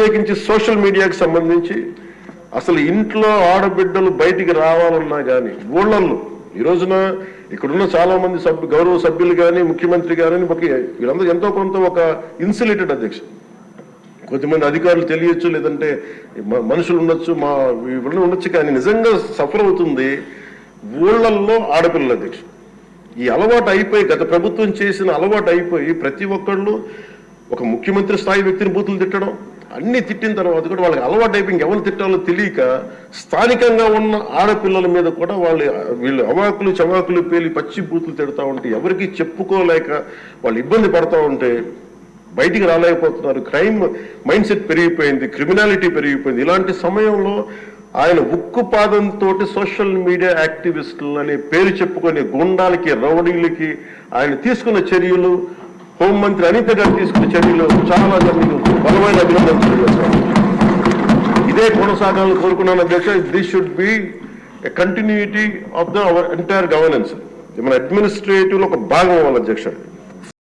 ప్రత్యేకించి సోషల్ మీడియాకి సంబంధించి అసలు ఇంట్లో ఆడబిడ్డలు బయటికి రావాలన్నా కానీ ఊళ్ళల్లో ఈ రోజున ఇక్కడున్న చాలా మంది సభ్యు గౌరవ సభ్యులు కానీ ముఖ్యమంత్రి కానీ ఒక వీళ్ళందరూ ఎంతో కొంత ఒక ఇన్సులేటెడ్ అధ్యక్ష కొద్దిమంది అధికారులు తెలియచ్చు లేదంటే మనుషులు ఉండొచ్చు మా వీళ్ళు ఉండొచ్చు కానీ నిజంగా సఫర్ అవుతుంది ఊళ్ళల్లో ఆడపిల్లల అధ్యక్ష ఈ అలవాటు అయిపోయి గత ప్రభుత్వం చేసిన అలవాటు అయిపోయి ప్రతి ఒక్కళ్ళు ఒక ముఖ్యమంత్రి స్థాయి వ్యక్తిని బూతులు తిట్టడం అన్ని తిట్టిన తర్వాత కూడా వాళ్ళకి అలవాటు అయిపోయి ఇంకెవరు తిట్టాలో తెలియక స్థానికంగా ఉన్న ఆడపిల్లల మీద కూడా వాళ్ళు వీళ్ళు అవాకులు చవాకులు పేలి పచ్చి బూతులు తిడతా ఉంటే ఎవరికి చెప్పుకోలేక వాళ్ళు ఇబ్బంది పడతా ఉంటే బయటికి రాలేకపోతున్నారు. క్రైమ్ మైండ్ సెట్ పెరిగిపోయింది క్రిమినాలిటీ పెరిగిపోయింది. ఇలాంటి సమయంలో ఆయన ఉక్కు పాదంతో సోషల్ మీడియా యాక్టివిస్టులు అనే పేరు చెప్పుకునే గుండాలకి రౌడీలకి ఆయన తీసుకున్న చర్యలు హోంమంత్రి అనిత గారు తీసుకున్న చర్యలు చాలా మీకు బలమైన అభినందనలు ఇదే కొనసాగాలని కోరుకున్నాను అధ్యక్ష this should be continuity of the our entire governance మన అడ్మినిస్ట్రేటివ్లో ఒక భాగం అవ్వాలి అధ్యక్ష.